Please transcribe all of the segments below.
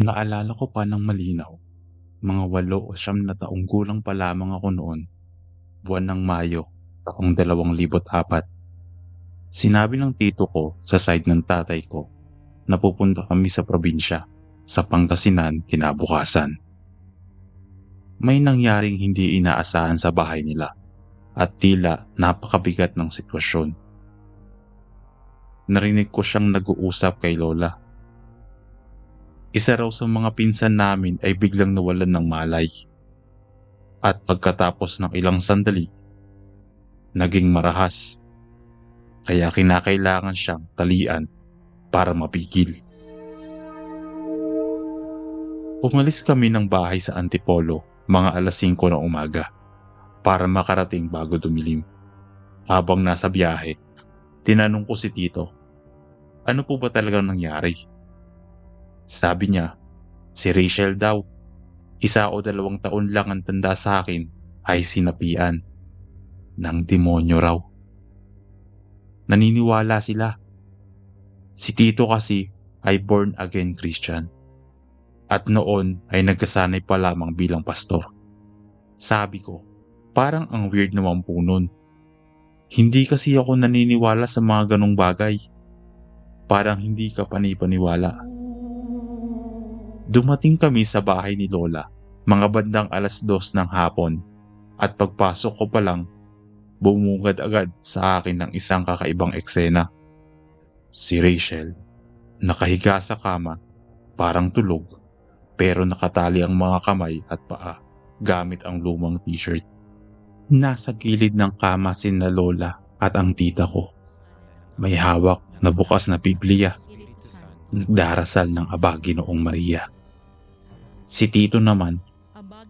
Naalala ko pa ng malinaw, mga walo o siyam na taong gulang pa lamang ako noon, buwan ng Mayo, taong 2004. Sinabi ng tito ko sa side ng tatay ko na pupunta kami sa probinsya, sa Pangasinan kinabukasan. May nangyaring hindi inaasahan sa bahay nila at tila napakabigat ng sitwasyon. Narinig ko siyang nag-uusap kay Lola isa raw sa mga pinsan namin ay biglang nawalan ng malay. At pagkatapos ng ilang sandali, naging marahas. Kaya kinakailangan siyang talian para mapigil. Umalis kami ng bahay sa Antipolo mga alas 5 ng umaga para makarating bago dumilim. Habang nasa biyahe, tinanong ko si Tito, ano po ba talagang nangyari? Sabi niya, si Rachel daw. Isa o dalawang taon lang ang tanda sa akin ay sinapian. Ng demonyo raw. Naniniwala sila. Si Tito kasi ay born again Christian. At noon ay nagkasanay pa lamang bilang pastor. Sabi ko, parang ang weird naman po nun. Hindi kasi ako naniniwala sa mga ganong bagay. Parang hindi ka panipaniwala. Dumating kami sa bahay ni Lola, mga bandang alas dos ng hapon, at pagpasok ko pa lang, bumungad agad sa akin ng isang kakaibang eksena. Si Rachel, nakahiga sa kama, parang tulog, pero nakatali ang mga kamay at paa gamit ang lumang t-shirt. Nasa gilid ng kama si na Lola at ang tita ko. May hawak na bukas na Biblia. Nagdarasal ng abagi noong Maria. Si Tito naman,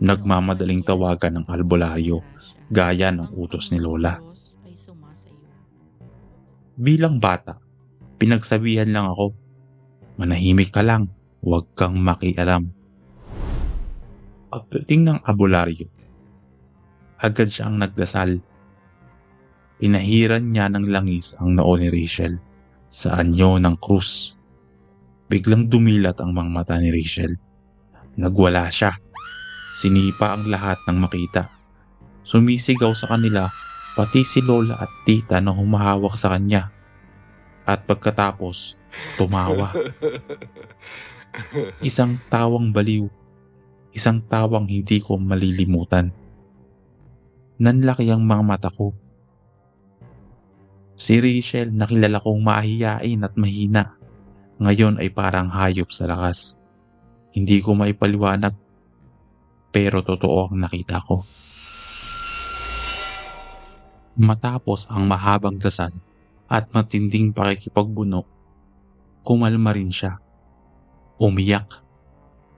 nagmamadaling tawagan ng albularyo gaya ng utos ni Lola. Bilang bata, pinagsabihan lang ako, manahimik ka lang, huwag kang makialam. Pagdating ng albularyo, agad siyang nagdasal. Pinahiran niya ng langis ang noo ni Rachel sa anyo ng krus. Biglang dumilat ang mga mata ni Rachel Nagwala siya. Sinipa ang lahat ng makita. Sumisigaw sa kanila pati si Lola at tita na humahawak sa kanya. At pagkatapos, tumawa. Isang tawang baliw. Isang tawang hindi ko malilimutan. Nanlaki ang mga mata ko. Si Rachel nakilala kong mahihain at mahina. Ngayon ay parang hayop sa lakas. Hindi ko maipaliwanag pero totoo ang nakita ko. Matapos ang mahabang dasal at matinding pakikipagbuno, kumalma rin siya. Umiyak,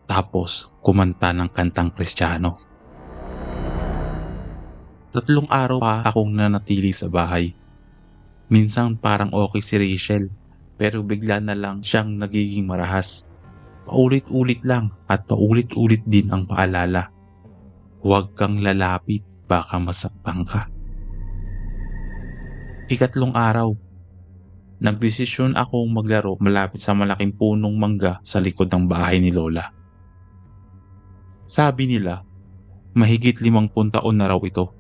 tapos kumanta ng kantang kristyano. Tatlong araw pa akong nanatili sa bahay. Minsan parang okay si Rachel, pero bigla na lang siyang nagiging marahas Paulit-ulit lang at paulit-ulit din ang paalala. Huwag kang lalapit, baka masaktan ka. Ikatlong araw, nagdesisyon akong maglaro malapit sa malaking punong mangga sa likod ng bahay ni Lola. Sabi nila, mahigit limang taon na raw ito.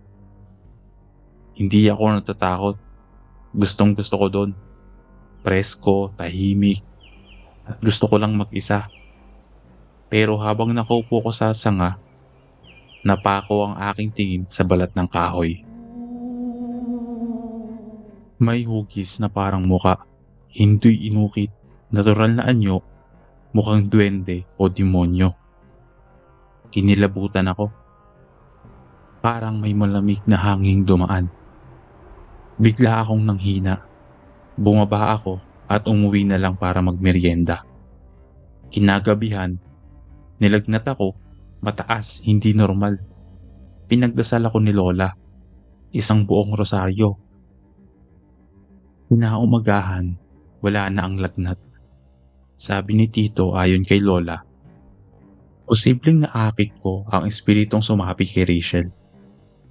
Hindi ako natatakot. Gustong gusto ko doon. Presko, tahimik, at gusto ko lang mag-isa. Pero habang nakaupo ko sa sanga, napako ang aking tingin sa balat ng kahoy. May hugis na parang muka, hindi inukit, natural na anyo, mukhang duwende o demonyo. Kinilabutan ako. Parang may malamig na hanging dumaan. Bigla akong nanghina. Bumaba ako at umuwi na lang para magmeryenda. Kinagabihan, nilagnat ako, mataas, hindi normal. Pinagdasal ako ni Lola, isang buong rosaryo. Pinaumagahan, wala na ang lagnat. Sabi ni Tito ayon kay Lola, posibleng naakit ko ang espiritong sumapi kay Rachel.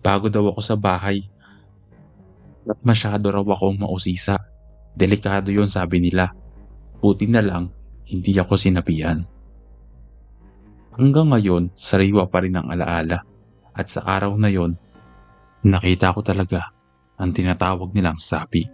Bago daw ako sa bahay, at masyado raw akong mausisa. Delikado yon sabi nila. Buti na lang, hindi ako sinabihan. Hanggang ngayon, sariwa pa rin ang alaala. At sa araw na yon, nakita ko talaga ang tinatawag nilang sapi.